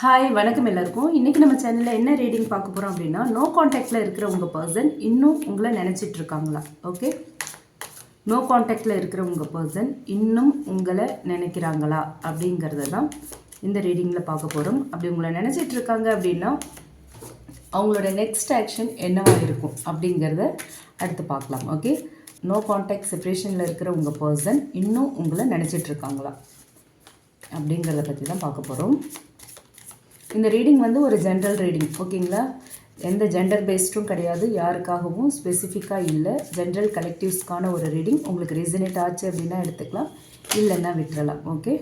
Hi வணக்கம் எல்லாருக்கும். இன்றைக்கி நம்ம சேனலில் என்ன ரீடிங் பார்க்க போகிறோம் அப்படின்னா நோ காண்டாக்டில் இருக்கிற உங்கள் பர்சன் இன்னும் உங்களை நினச்சிட்டு இருக்காங்களா? ஓகே நோ காண்டாக்டில் இருக்கிற உங்கள் பர்சன் இன்னும் உங்களை நினைக்கிறாங்களா? அப்படிங்கிறத தான் இந்த ரீடிங்கில் பார்க்க போகிறோம் அப்படி உங்களை நினச்சிட்டு இருக்காங்க அப்படின்னா அவங்களோட நெக்ஸ்ட் ஆக்ஷன் என்னவாக இருக்கும் அப்படிங்கிறத அடுத்து பார்க்கலாம். ஓகே நோ காண்டாக்ட் செப்ரேஷனில் இருக்கிற உங்கள் பர்சன் இன்னும் உங்களை நினச்சிட்டு இருக்காங்களா? அப்படிங்கிறத பற்றி தான் பார்க்க போகிறோம் இந்த ரீடிங் வந்து ஒரு ஜென்ரல் ரீடிங் ஓகேங்களா? எந்த ஜெண்டர் பேஸ்டும் கிடையாது யாருக்காகவும் ஸ்பெசிஃபிக்காக இல்லை. ஜென்ரல் கலெக்டிவ்ஸ்க்கான ஒரு ரீடிங் உங்களுக்கு ரெசினேட் ஆச்சு அப்படின்னா எடுத்துக்கலாம். இல்லைன்னா விட்டுறலாம் ஓகே?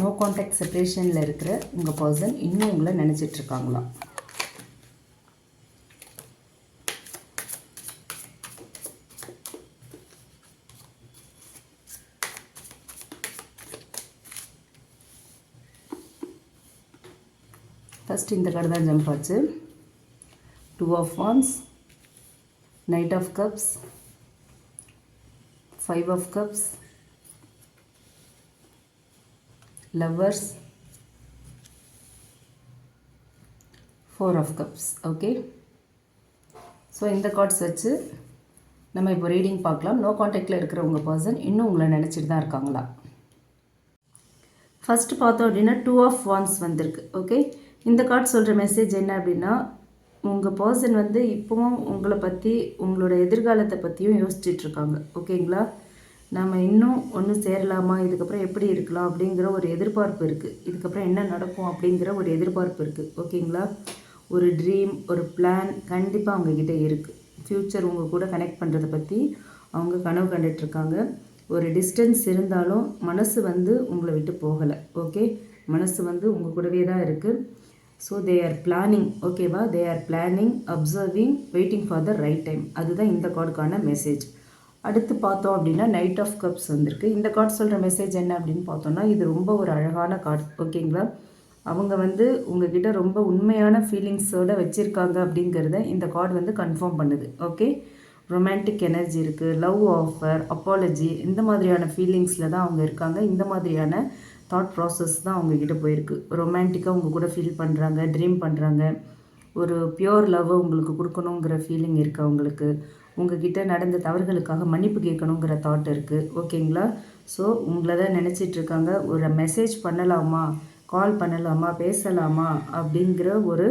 நோ கான்டாக்ட் செப்ரேஷனில் இருக்கிற உங்கள் பர்சன் இன்னும் உங்களை நினச்சிட்டு ஃபஸ்ட் இந்த கார்டு தான் ஜம்ப் ஆச்சு. Two of wands knight of cups five of cups lovers four of cups okay so இந்த கார்ட்ஸ் வச்சு நம்ம இப்போ ரீடிங் பார்க்கலாம். நோ காண்டாக்டில் இருக்கிற உங்கள் பர்சன் இன்னும் உங்களை நினச்சிட்டு தான் இருக்காங்களா? ஃபஸ்ட்டு பார்த்தோம் அப்படின்னா டூ ஆஃப் வான்ஸ் வந்திருக்கு ஓகே இந்த கார்டு சொல்கிற மெசேஜ் என்ன அப்படின்னா உங்கள் பர்சன் வந்து இப்போவும் உங்களை பற்றி உங்களோட எதிர்காலத்தை பற்றியும் யோசிச்சுட்ருக்காங்க ஓகேங்களா? நம்ம இன்னும் ஒன்று சேரலாமா? இதுக்கப்புறம் எப்படி இருக்கலாம்? அப்படிங்கிற ஒரு எதிர்பார்ப்பு இருக்குது இதுக்கப்புறம் என்ன நடக்கும் அப்படிங்கிற ஒரு எதிர்பார்ப்பு இருக்குது ஓகேங்களா? ஒரு ட்ரீம் ஒரு பிளான் கண்டிப்பாக அவங்கக்கிட்ட இருக்குது ஃப்யூச்சர் உங்கள் கூட கனெக்ட் பண்ணுறதை பற்றி அவங்க கனவு கண்டுட்ருக்காங்க ஒரு டிஸ்டன்ஸ் இருந்தாலும் மனசு வந்து உங்களை விட்டு போகலை. ஓகே? மனசு வந்து உங்கள் கூடவே தான் இருக்குது ஸோ தே ஆர் பிளானிங் ஓகேவா they are planning observing waiting for the right time அதுதான் இந்த கார்டுக்கான மெசேஜ் அடுத்து பார்த்தோம் அப்படின்னா நைட் ஆஃப் கப்ஸ் வந்திருக்கு. இந்த கார்டு சொல்கிற மெசேஜ் என்ன அப்படின்னு பார்த்தோம்னா இது ரொம்ப ஒரு அழகான கார்டு ஓகேங்களா அவங்க வந்து உங்ககிட்ட ரொம்ப உண்மையான ஃபீலிங்ஸோடு வச்சுருக்காங்க அப்படிங்கிறத இந்த கார்டு வந்து கன்ஃபார்ம் பண்ணுது ஓகே ரொமான்டிக் எனர்ஜி இருக்குது லவ் ஆஃபர் அப்பாலஜி இந்த மாதிரியான ஃபீலிங்ஸில் தான் அவங்க இருக்காங்க. இந்த மாதிரியான தாட் ப்ராசஸ் தான் அவங்கக்கிட்ட போயிருக்கு. ரொமான்டிக்காக உங்கள் கூட ஃபீல் பண்ணுறாங்க ட்ரீம் பண்ணுறாங்க ஒரு பியோர் லவ் உங்களுக்கு கொடுக்கணுங்கிற ஃபீலிங் இருக்குது அவங்களுக்கு உங்ககிட்ட நடந்த தவறுகளுக்காக மன்னிப்பு கேட்கணுங்கிற தாட் இருக்குது ஓகேங்களா ஸோ உங்களை தான் நினச்சிட்ருக்காங்க ஒரு மெசேஜ் பண்ணலாமா? கால் பண்ணலாமா? பேசலாமா? அப்படிங்கிற ஒரு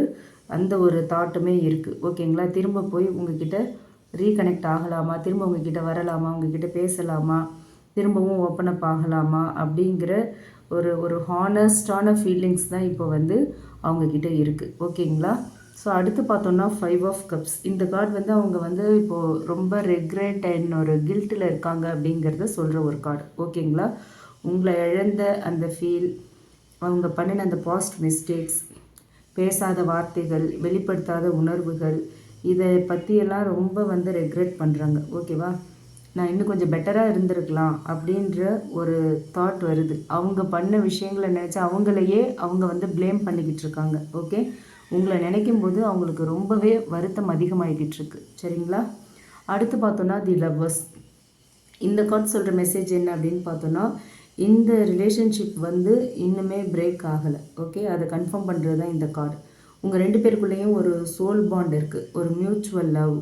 அந்த ஒரு தாட்டுமே இருக்குது ஓகேங்களா திரும்ப போய் உங்ககிட்ட ரீகனெக்ட் ஆகலாமா? திரும்ப உங்ககிட்ட வரலாமா? உங்ககிட்ட பேசலாமா? திரும்பவும் ஓப்பன் அப் ஆகலாமா? அப்படிங்கிற ஒரு ஒரு ஹானஸ்டான ஃபீலிங்ஸ் தான் இப்போ வந்து அவங்கக்கிட்ட இருக்குது ஓகேங்களா? ஸோ அடுத்து பார்த்தோன்னா ஃபைவ் ஆஃப் கப்ஸ் இந்த கார்டு வந்து அவங்க வந்து இப்போது ரொம்ப ரெக்ரெட் அண்ட் ஒரு கில்ட்டில் இருக்காங்க அப்படிங்கிறத சொல்கிற ஒரு கார்டு ஓகேங்களா? உங்களை இழந்த அந்த ஃபீல் அவங்க பண்ணின அந்த பாஸ்ட் மிஸ்டேக்ஸ் பேசாத வார்த்தைகள் வெளிப்படுத்தாத உணர்வுகள் இதை பற்றியெல்லாம் ரொம்ப வந்து ரெக்ரெட் பண்ணுறாங்க ஓகேவா? நான் இன்னும் கொஞ்சம் பெட்டராக இருந்திருக்கலாம் அப்படின்ற ஒரு தாட் வருது. அவங்க பண்ண விஷயங்களை நினச்சி அவங்களையே அவங்க வந்து ப்ளேம் பண்ணிக்கிட்டு இருக்காங்க. ஓகே உங்களை நினைக்கும் போது அவங்களுக்கு ரொம்பவே வருத்தம் அதிகமாகிக்கிட்டு இருக்கு. சரிங்களா? அடுத்து பார்த்தோன்னா தி லவ்வர்ஸ் இந்த கார்ட் சொல்கிற மெசேஜ் என்ன அப்படின்னு பார்த்தோன்னா இந்த ரிலேஷன்ஷிப் வந்து இன்னுமே பிரேக் ஆகலை. ஓகே அதை கன்ஃபார்ம் பண்ணுறது தான் இந்த கார்டு உங்கள் ரெண்டு பேருக்குள்ளேயும் ஒரு சோல் பாண்ட் இருக்குது ஒரு மியூச்சுவல் லவ்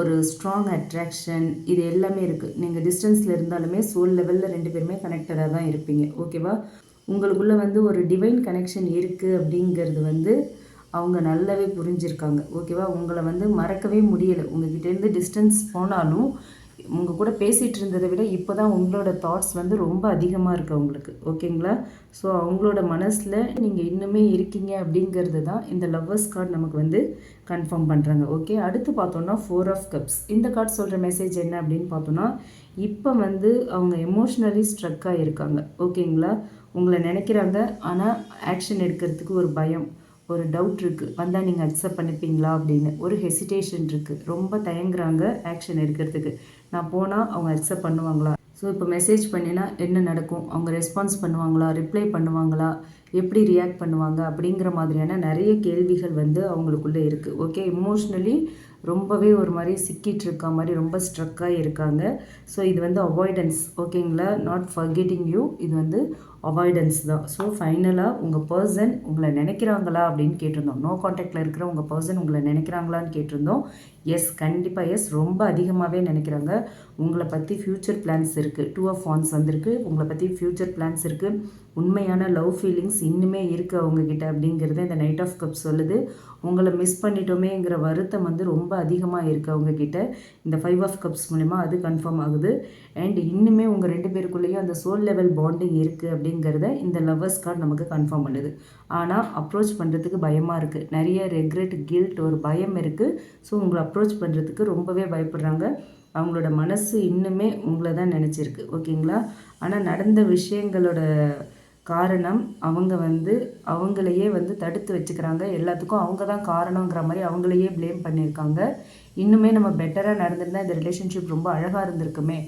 ஒரு ஸ்ட்ராங் அட்ராக்ஷன் இது எல்லாமே இருக்குது நீங்கள் டிஸ்டன்ஸில் இருந்தாலுமே சோல் லெவலில் ரெண்டு பேருமே கனெக்டடாக தான் இருப்பீங்க. ஓகேவா உங்களுக்குள்ளே வந்து ஒரு டிவைன் கனெக்ஷன் இருக்குது அப்படிங்கிறது வந்து அவங்க நல்லாவே புரிஞ்சிருக்காங்க. ஓகேவா உங்களை வந்து மறக்கவே முடியலை. உங்ககிட்டேருந்து டிஸ்டன்ஸ் போனாலும் உங்கள் கூட பேசிகிட்டு இருந்ததை விட இப்போ தான் உங்களோட தாட்ஸ் வந்து ரொம்ப அதிகமாக இருக்குது அவங்களுக்கு. ஓகேங்களா ஸோ அவங்களோட மனசில் நீங்கள் இன்னுமே இருக்கீங்க அப்படிங்கிறது தான் இந்த லவ்வர்ஸ் கார்டு நமக்கு வந்து கன்ஃபார்ம் பண்ணுறாங்க ஓகே அடுத்து பார்த்தோன்னா ஃபோர் ஆஃப் கப்ஸ் இந்த கார்டு சொல்கிற மெசேஜ் என்ன அப்படின்னு பார்த்தோன்னா இப்போ வந்து அவங்க எமோஷ்னலி ஸ்ட்ரக்காக இருக்காங்க ஓகேங்களா உங்களை நினைக்கிறாங்க ஆனால் ஆக்ஷன் எடுக்கிறதுக்கு ஒரு பயம். ஒரு டவுட் இருக்குது வந்தால் நீங்கள் அக்செப்ட் பண்ணிப்பீங்களா அப்படின்னு. ஒரு ஹெசிடேஷன் இருக்குது ரொம்ப தயங்குறாங்க ஆக்ஷன் எடுக்கிறதுக்கு. நான் போனால் அவங்க அக்செப்ட் பண்ணுவாங்களா? ஸோ இப்போ மெசேஜ் பண்ணினா என்ன நடக்கும்? அவங்க ரெஸ்பான்ஸ் பண்ணுவாங்களா? ரிப்ளை பண்ணுவாங்களா? எப்படி ரியாக்ட் பண்ணுவாங்க? அப்படிங்கிற மாதிரியான நிறைய கேள்விகள் வந்து அவங்களுக்குள்ளே இருக்குது ஓகே இமோஷ்னலி ரொம்பவே ஒரு மாதிரி சிக்கிட்டு இருக்க மாதிரி ரொம்ப ஸ்ட்ரக்காக இருக்காங்க. ஸோ இது வந்து அவாய்டன்ஸ் ஓகேங்களா நாட் ஃபர்கெட்டிங் யூ இது வந்து அவாய்டன்ஸ் தான். ஸோ ஃபைனலாக உங்கள் பர்சன் உங்களை நினைக்கிறாங்களா அப்படின்னு கேட்டிருந்தோம். நோ காண்டாக்டில் இருக்கிற உங்கள் பர்சன் உங்களை நினைக்கிறாங்களான்னு கேட்டிருந்தோம். எஸ் கண்டிப்பாக எஸ் ரொம்ப அதிகமாகவே நினைக்கிறாங்க. உங்களை பற்றி ஃப்யூச்சர் பிளான்ஸ் இருக்குது டூ ஆஃப் ஃபான்ஸ் வந்திருக்கு. உங்களை பற்றி ஃப்யூச்சர் பிளான்ஸ் இருக்குது உண்மையான லவ் ஃபீலிங்ஸ் இன்னுமே இருக்குது அவங்கக்கிட்ட அப்படிங்கிறத இந்த நைட் ஆஃப் கப் சொல்லுது. உங்களை மிஸ் பண்ணிட்டோமேங்கிற வருத்தம் வந்து ரொம்ப அதிகமாக இருக்குது அவங்கக்கிட்ட இந்த ஃபைவ் ஆஃப் கப்ஸ் மூலிமா அது கன்ஃபார்ம் ஆகுது. அண்ட் இன்னுமே உங்கள் ரெண்டு பேருக்குள்ளேயும் அந்த சோல் லெவல் பாண்டிங் இருக்குது அப்படிங்கிறத இந்த லவ்வர்ஸ் கார்டு நமக்கு கன்ஃபார்ம் பண்ணுது. ஆனால் அப்ரோச் பண்ணுறதுக்கு பயமாக இருக்குது நிறைய ரெக்ரெட் கில்ட் ஒரு பயம் இருக்குது ஸோ உங்களை அப்ரோச் பண்ணுறதுக்கு ரொம்பவே பயப்படுறாங்க. அவங்களோட மனசு இன்னுமே உங்களை தான் நினச்சிருக்கு. ஓகேங்களா? ஆனால் நடந்த விஷயங்களோட காரணம் அவங்க வந்து அவங்களையே வந்து தடுத்து வச்சுக்கிறாங்க. எல்லாத்துக்கும் அவங்க தான் காரணங்கிற மாதிரி அவங்களையே ப்ளேம் பண்ணியிருக்காங்க. இன்னுமே நம்ம பெட்டராக நடந்திருந்தால் இந்த ரிலேஷன்ஷிப் ரொம்ப அழகாக இருந்திருக்குமே.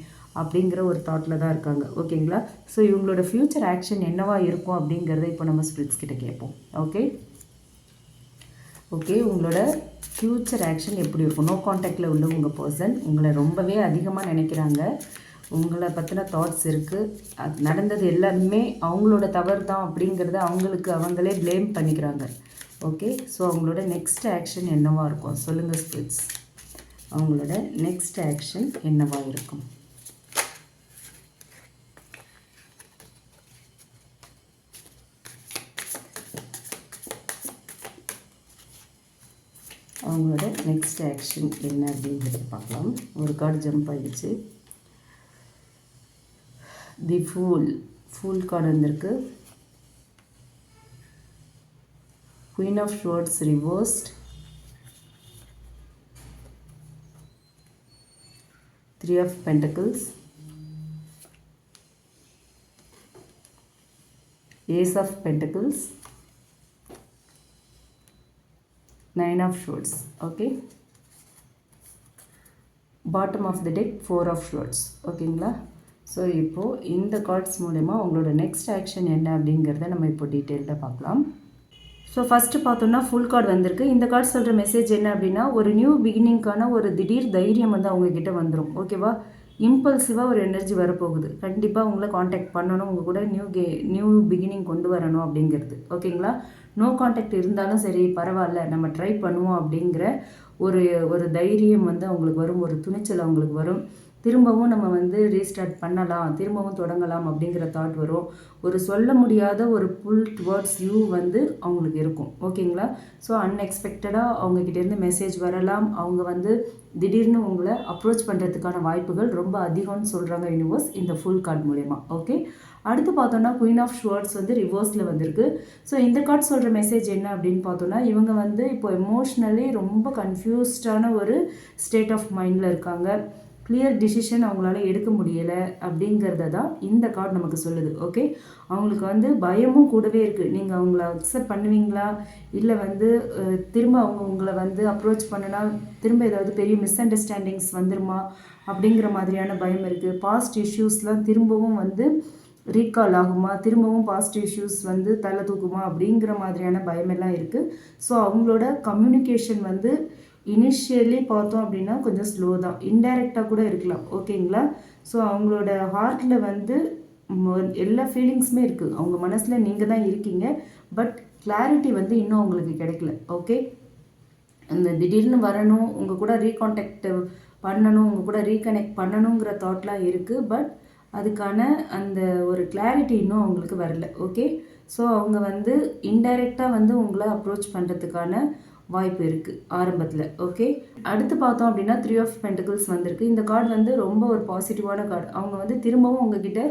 அப்படிங்கிற ஒரு தாட்டில் தான் இருக்காங்க. ஓகேங்களா? ஸோ இவங்களோட ஃப்யூச்சர் ஆக்ஷன் என்னவா இருக்கும் அப்படிங்கிறத இப்போ நம்ம ஸ்பிரிட்ஸ் கிட்ட கேட்போம். ஓகே ஓகே உங்களோட ஃப்யூச்சர் ஆக்ஷன் எப்படி இருக்கும்? நோ காண்டாக்டில் உள்ள உங்கள் பர்சன் உங்களை ரொம்பவே அதிகமாக நினைக்கிறாங்க. உங்களை பற்றின தாட்ஸ் இருக்குது அது நடந்தது எல்லாருமே அவங்களோட தவறு தான் அப்படிங்கிறத அவங்களுக்கு அவங்களே ப்ளேம் பண்ணிக்கிறாங்க. ஓகே ஸோ அவங்களோட நெக்ஸ்ட் ஆக்ஷன் என்னவாக இருக்கும்? சொல்லுங்கள் ஸ்பிரிட்ஸ் அவங்களோட நெக்ஸ்ட் ஆக்ஷன் என்னவாக இருக்கும்? அவங்களோட நெக்ஸ்ட் ஆக்ஷன் என்ன அப்படிங்கிறத பார்க்கலாம். ஒரு கார்டு ஜம்ப் ஆகிடுச்சு தி ஃபூல் ஃபூல் கார்டு வந்திருக்கு. Queen of swords reversed three of pentacles ace of pentacles nine of swords okay? Bottom of the deck four of swords ஓகேங்களா ஸோ இப்போது இந்த கார்ட்ஸ் மூலயமா உங்களோட நெக்ஸ்ட் ஆக்ஷன் என்ன அப்படிங்கிறத நம்ம இப்போ டீட்டெயில்டாக பார்க்கலாம். ஸோ ஃபஸ்ட்டு பார்த்தோன்னா ஃபுல் கார்டு வந்திருக்கு. இந்த கார்டு சொல்கிற மெசேஜ் என்ன அப்படின்னா ஒரு நியூ பிகினிங்க்கான ஒரு திடீர் தைரியம் வந்து அவங்கக்கிட்ட வந்துடும் ஓகேவா இம்பல்சிவாக ஒரு எனர்ஜி வரப்போகுது. கண்டிப்பாக உங்களை காண்டாக்ட் பண்ணணும் உங்கள் கூட நியூ கே நியூ பிகினிங் கொண்டு வரணும் அப்படிங்கிறது ஓகேங்களா நோ காண்டாக்ட் இருந்தாலும் சரி பரவாயில்ல நம்ம ட்ரை பண்ணுவோம் அப்படிங்கிற ஒரு ஒரு தைரியம் வந்து அவங்களுக்கு வரும் ஒரு துணிச்சல் அவங்களுக்கு வரும். திரும்பவும் நம்ம வந்து ரீஸ்டார்ட் பண்ணலாம் திரும்பவும் தொடங்கலாம் அப்படிங்கிற தாட் வரும். ஒரு சொல்ல முடியாத ஒரு புல் டுவர்ட்ஸ் யூ வந்து அவங்களுக்கு இருக்கும். ஓகேங்களா? ஸோ அன்எக்ஸ்பெக்டடாக அவங்கக்கிட்டேருந்து மெசேஜ் வரலாம். அவங்க வந்து திடீர்னு உங்களை அப்ரோச் பண்ணுறதுக்கான வாய்ப்புகள் ரொம்ப அதிகம்னு சொல்கிறாங்க யூனிவர்ஸ் இந்த ஃபுல் கார்டு மூலயமா. ஓகே அடுத்து பார்த்தோன்னா குயின் ஆஃப் ஷுவர்ட்ஸ் வந்து ரிவர்ஸில் வந்திருக்கு. ஸோ இந்த கார்ட் சொல்கிற மெசேஜ் என்ன அப்படின்னு பார்த்தோன்னா இவங்க வந்து இப்போ எமோஷ்னலி ரொம்ப கன்ஃபியூஸ்டான ஒரு ஸ்டேட் ஆஃப் மைண்டில் இருக்காங்க. கிளியர் டிசிஷன் அவங்களால எடுக்க முடியலை அப்படிங்கிறத தான் இந்த கார்டு நமக்கு சொல்லுது. ஓகே அவங்களுக்கு வந்து பயமும் கூடவே இருக்குது நீங்கள் அவங்கள அக்செப்ட் பண்ணுவீங்களா? இல்லை வந்து திரும்ப அவங்க உங்களை வந்து அப்ரோச் பண்ணுனா திரும்ப ஏதாவது பெரிய மிஸ் அண்டர்ஸ்டாண்டிங்ஸ் வந்துருமா? அப்படிங்கிற மாதிரியான பயம் இருக்குது பாஸ்ட் இஷ்யூஸ்லாம் திரும்பவும் வந்து ரீகால் ஆகுமா? திரும்பவும் பாசிட்டிவ் இஷ்யூஸ் வந்து தலை தூக்குமா? அப்படிங்கிற மாதிரியான பயமெல்லாம் இருக்குது ஸோ அவங்களோட கம்யூனிகேஷன் வந்து இனிஷியலி பார்த்தோம் அப்படின்னா கொஞ்சம் ஸ்லோ தான். இன்டைரக்டாக கூட இருக்கலாம். ஓகேங்களா ஸோ அவங்களோட ஹார்ட்டில் வந்து எல்லா ஃபீலிங்ஸுமே இருக்குது அவங்க மனசில் நீங்கள் தான் இருக்கீங்க. பட் கிளாரிட்டி வந்து இன்னும் அவங்களுக்கு கிடைக்கல. ஓகே அந்த திடீர்னு வரணும் உங்கள் கூட ரீகான்டாக்ட் பண்ணணும் உங்கள் கூட ரீகனெக்ட் பண்ணணுங்கிற தாட்லாம் இருக்குது பட் அதுக்கான அந்த ஒரு கிளாரிட்டி இன்னும் அவங்களுக்கு வரல ஓகே ஸோ அவங்க வந்து இன்டைரக்டாக வந்து உங்களை அப்ரோச் பண்ணுறதுக்கான வாய்ப்பு இருக்குது ஆரம்பத்தில் ஓகே அடுத்து பார்த்தோம் அப்படின்னா த்ரீ ஆஃப் பென்டிகல்ஸ் வந்திருக்கு. இந்த கார்டு வந்து ரொம்ப ஒரு பாசிட்டிவான கார்டு அவங்க வந்து திரும்பவும் உங்ககிட்ட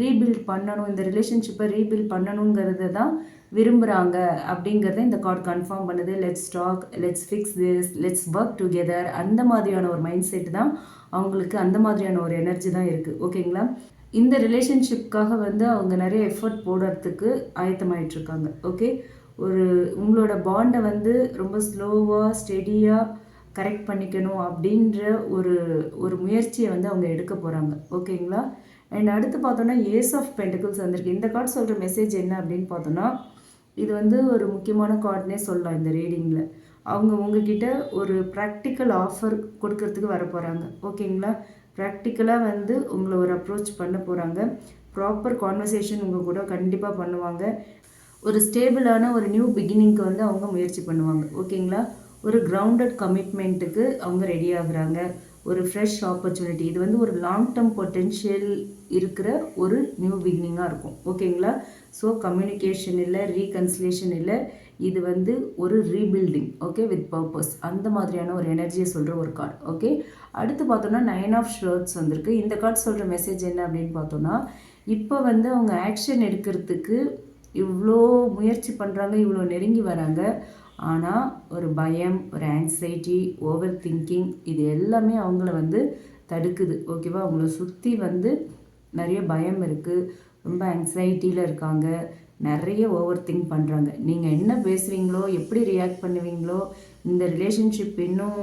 ரீபில்ட் பண்ணணும் இந்த ரிலேஷன்ஷிப்பை ரீபில்ட் பண்ணணுங்கிறத தான் விரும்புகிறாங்க அப்படிங்கிறத இந்த கார்டு கன்ஃபார்ம் பண்ணுது. Let's stack let's fix this let's work together அந்த மாதிரியான ஒரு மைண்ட் செட் தான் அவங்களுக்கு அந்த மாதிரியான ஒரு எனர்ஜி தான் இருக்குது ஓகேங்களா இந்த ரிலேஷன்ஷிப்காக வந்து அவங்க நிறைய எஃபர்ட் போடுறதுக்கு ஆயத்தமாயிட்ருக்காங்க ஓகே ஒரு உங்களோட பாண்டை வந்து ரொம்ப ஸ்லோவாக ஸ்டெடியாக கரெக்ட் பண்ணிக்கணும் அப்படின்ற ஒரு ஒரு முயற்சியை வந்து அவங்க எடுக்க போகிறாங்க ஓகேங்களா அண்ட் அடுத்து பார்த்தோன்னா ஏஸ் ஆஃப் பென்டிகல்ஸ் வந்திருக்கு. இந்த கார்டு சொல்கிற மெசேஜ் என்ன அப்படின்னு பார்த்தோன்னா இது வந்து ஒரு முக்கியமான கார்டுனே சொல்லலாம் இந்த ரீடிங்கில் அவங்க உங்ககிட்ட ஒரு ப்ராக்டிக்கல் ஆஃபர் கொடுக்கறதுக்கு வர போகிறாங்க ஓகேங்களா ப்ராக்டிக்கலாக வந்து உங்களை ஒரு அப்ரோச் பண்ண போகிறாங்க ப்ராப்பர் கான்வர்சேஷன் உங்கள் கூட கண்டிப்பாக பண்ணுவாங்க. ஒரு ஸ்டேபிளான ஒரு நியூ பிகினிங்க்கு வந்து அவங்க முயற்சி பண்ணுவாங்க. ஓகேங்களா ஒரு கிரவுண்டட் கமிட்மெண்ட்டுக்கு அவங்க ரெடி ஆகுறாங்க. ஒரு ஃப்ரெஷ் ஆப்பர்ச்சுனிட்டி இது வந்து ஒரு லாங் டேர்ம் பொட்டென்ஷியல் இருக்கிற ஒரு நியூ பிகினிங்காக இருக்கும். ஓகேங்களா ஸோ கம்யூனிகேஷன் இல்லை ரீகன்சிலேஷன் இல்லை இது வந்து ஒரு ரீபில்டிங் ஓகே வித் பர்பஸ் அந்த மாதிரியான ஒரு எனர்ஜியை சொல்கிற ஒரு கார்டு ஓகே அடுத்து பார்த்தோன்னா நைன் ஆஃப் ஷர்ட்ஸ் வந்திருக்கு. இந்த கார்டு சொல்கிற மெசேஜ் என்ன அப்படின்னு பார்த்தோன்னா இப்போ வந்து அவங்க ஆக்ஷன் எடுக்கிறதுக்கு இவ்வளோ முயற்சி பண்ணுறாங்க இவ்வளோ நெருங்கி வராங்க. ஆனால் ஒரு பயம் ஒரு ஆங்ஸைட்டி ஓவர் திங்கிங் இது எல்லாமே அவங்கள வந்து தடுக்குது ஓகேவா அவங்கள சுற்றி வந்து நிறைய பயம் இருக்குது ரொம்ப ஆங்ஸைட்டியில் இருக்காங்க. நிறைய ஓவர் திங்க் பண்ணுறாங்க நீங்கள் என்ன பேசுகிறீங்களோ எப்படி ரியாக்ட் பண்ணுவீங்களோ இந்த ரிலேஷன்ஷிப் இன்னும்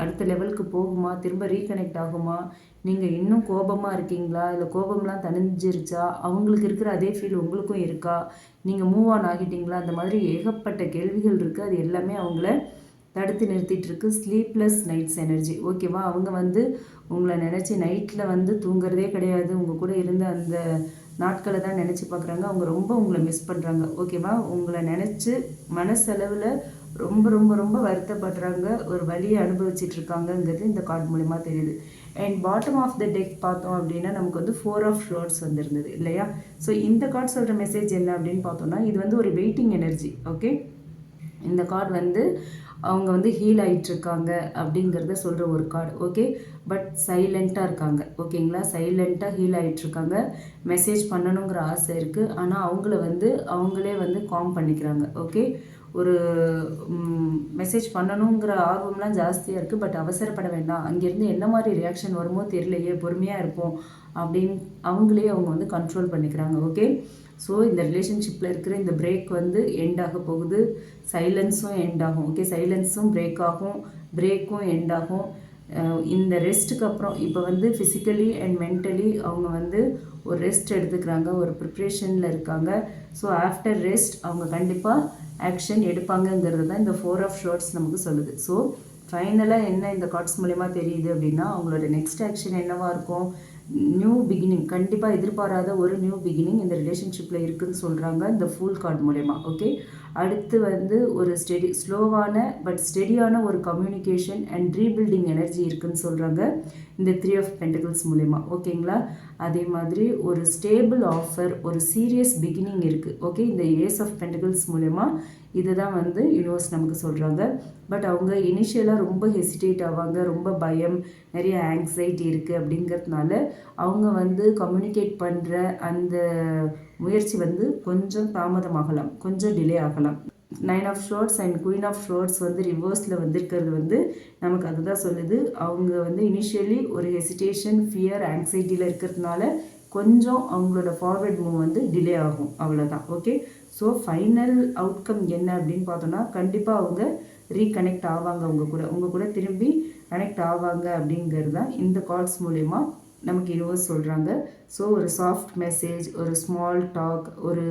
அடுத்த லெவலுக்கு போகுமா? திரும்ப ரீகனெக்ட் ஆகுமா? நீங்கள் இன்னும் கோபமாக இருக்கீங்களா? இல்லை கோபம்லாம் தணிஞ்சிருச்சா? அவங்களுக்கு இருக்கிற அதே ஃபீல் உங்களுக்கும் இருக்கா? நீங்கள் மூவ் ஆன் ஆகிட்டீங்களா? அந்த மாதிரி ஏகப்பட்ட கேள்விகள் இருக்குது அது எல்லாமே அவங்கள தடுத்து நிறுத்திட்டுருக்கு ஸ்லீப்லெஸ் நைட்ஸ் எனர்ஜி ஓகேவா அவங்க வந்து உங்களை நினச்சி நைட்டில் வந்து தூங்குறதே கிடையாது. உங்கள் கூட இருந்த அந்த நாட்களை தான் நினச்சி பார்க்குறாங்க. அவங்க ரொம்ப உங்களை மிஸ் பண்ணுறாங்க ஓகேவா உங்களை நினச்சி மனசளவில் ரொம்ப ரொம்ப ரொம்ப வருத்தப்படுறாங்க. ஒரு வழியை அனுபவிச்சுட்டு இருக்காங்கங்கிறது இந்த கார்டு மூலிமா தெரியுது. And bottom of the deck பார்த்தோம் அப்படின்னா நமக்கு வந்து ஃபோர் ஆஃப் ஷோர்ட்ஸ் வந்திருந்தது இல்லையா? ஸோ இந்த கார்டு சொல்கிற மெசேஜ் என்ன அப்படின்னு பார்த்தோம்னா இது வந்து ஒரு வெயிட்டிங் எனர்ஜி ஓகே இந்த கார்டு வந்து அவங்க வந்து ஹீல் ஆகிட்டுருக்காங்க அப்படிங்கிறத சொல்கிற ஒரு கார்டு ஓகே பட் சைலண்ட்டாக இருக்காங்க ஓகேங்களா? சைலண்ட்டாக ஹீல் ஆகிட்டுருக்காங்க மெசேஜ் பண்ணணுங்கிற ஆசை இருக்குது ஆனால் அவங்கள வந்து அவங்களே வந்து காம் பண்ணிக்கிறாங்க ஓகே ஒரு மெசேஜ் பண்ணணுங்கிற ஆர்வம்லாம் ஜாஸ்தியாக இருக்குது பட் அவசரப்பட வேண்டாம். அங்கேருந்து என்ன மாதிரி ரியாக்ஷன் வருமோ தெரியலையே பொறுமையாக இருப்போம் அப்படின்னு அவங்களே அவங்க வந்து கண்ட்ரோல் பண்ணிக்கிறாங்க ஓகே ஸோ இந்த ரிலேஷன்ஷிப்பில் இருக்கிற இந்த பிரேக் வந்து எண்ட் ஆக போகுது. சைலன்ஸும் எண்ட் ஆகும். ஓகே சைலன்ஸும் பிரேக் ஆகும். பிரேக்கும் எண்ட் ஆகும். இந்த ரெஸ்ட்டுக்கு அப்புறம் இப்போ வந்து ஃபிசிக்கலி அண்ட் மென்டலி அவங்க வந்து ஒரு ரெஸ்ட் எடுத்துக்கிறாங்க. ஒரு ப்ரிப்ரேஷனில் இருக்காங்க. ஸோ ஆஃப்டர் ரெஸ்ட் அவங்க கண்டிப்பாக ஆக்ஷன் எடுப்பாங்கங்கிறது தான் இந்த ஃபோர் ஆஃப் ஷார்ட்ஸ் நமக்கு சொல்லுது. ஸோ ஃபைனலாக என்ன இந்த கார்ட்ஸ் மூலயமா தெரியுது அப்படின்னா அவங்களோட நெக்ஸ்ட் ஆக்ஷன் என்னவாக இருக்கும்? நியூ பிகினிங் கண்டிப்பாக எதிர்பாராத ஒரு நியூ பிகினிங் இந்த ரிலேஷன்ஷிப்பில் இருக்குதுன்னு சொல்கிறாங்க இந்த ஃபுல் கார்டு மூலயமா ஓகே அடுத்து வந்து ஒரு ஸ்டெடி ஸ்லோவான பட் ஸ்டெடியான ஒரு கம்யூனிகேஷன் அண்ட் ரீபில்டிங் எனர்ஜி இருக்குதுன்னு சொல்கிறாங்க இந்த த்ரீ ஆஃப் பென்டிகல்ஸ் மூலயமா. ஓகேங்களா அதே மாதிரி ஒரு ஸ்டேபிள் ஆஃபர் ஒரு சீரியஸ் பிகினிங் இருக்குது ஓகே இந்த ஏஸ் ஆஃப் பென்டிகல்ஸ் மூலயமா இதுதான் வந்து யூனிவர்ஸ் நமக்கு சொல்கிறாங்க பட் அவங்க இனிஷியலாக ரொம்ப ஹெசிடேட் ஆவாங்க. ரொம்ப பயம் நிறைய ஆங்ஸைட்டி இருக்குது அப்படிங்கிறதுனால அவங்க வந்து கம்யூனிகேட் பண்ணுற அந்த முயற்சி வந்து கொஞ்சம் தாமதமாகலாம். கொஞ்சம் டிலே ஆகலாம். Nine of swords and queen of swords வந்து ரிவர்ஸில் வந்திருக்கிறது வந்து நமக்கு அதுதான் சொல்லுது. அவங்க வந்து இனிஷியலி ஒரு ஹெசிடேஷன் ஃபியர் ஆங்ஸைட்டியில் இருக்கிறதுனால கொஞ்சம் அவங்களோட ஃபார்வர்ட் மூவ் வந்து டிலே ஆகும். அவ்வளோதான் ஓகே ஸோ ஃபைனல் அவுட்கம் என்ன அப்படின்னு பார்த்தோன்னா கண்டிப்பாக அவங்க ரீகனெக்ட் ஆவாங்க அவங்க கூட. உங்கள் கூட திரும்பி கனெக்ட் ஆவாங்க அப்படிங்கிறது தான் இந்த கால்ஸ் மூலயமா நமக்கு யூனிவர்ஸ் சொல்கிறாங்க ஸோ ஒரு சாஃப்ட் மெசேஜ் ஒரு ஸ்மால் டாக் ஒரு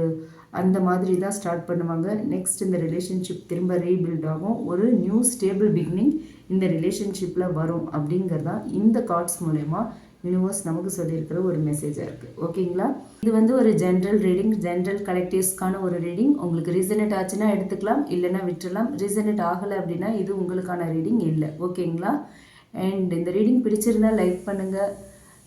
அந்த மாதிரி தான் ஸ்டார்ட் பண்ணுவாங்க. நெக்ஸ்ட் இந்த ரிலேஷன்ஷிப் திரும்ப ரீபில்ட் ஆகும். ஒரு நியூ ஸ்டேபிள் பிகினிங் இந்த ரிலேஷன்ஷிப்பில் வரும் அப்படிங்கிறதான் இந்த கார்ட்ஸ் மூலயமா யூனிவர்ஸ் நமக்கு சொல்லியிருக்கிற ஒரு மெசேஜாக இருக்குது ஓகேங்களா இது வந்து ஒரு ஜென்ரல் ரீடிங் ஜென்ரல் கலெக்டிவ்ஸ்க்கான ஒரு ரீடிங் உங்களுக்கு ரீசனட் ஆச்சுன்னா எடுத்துக்கலாம் இல்லைன்னா விட்டுடலாம் ரீசனட் ஆகலை அப்படின்னா இது உங்களுக்கான ரீடிங் இல்லை. ஓகேங்களா அண்ட் இந்த ரீடிங் பிடிச்சிருந்தா லைக் பண்ணுங்கள்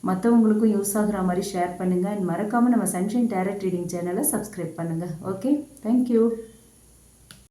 மற்றவங்களுக்கும் யூஸ் ஆகிற மாதிரி ஷேர் பண்ணுங்கள் அண்ட் மறக்காமல் நம்ம சன்ஷைன் டேரக்ட் ரீடிங் சேனலை சப்ஸ்கிரைப் பண்ணுங்கள் ஓகே தேங்க்யூ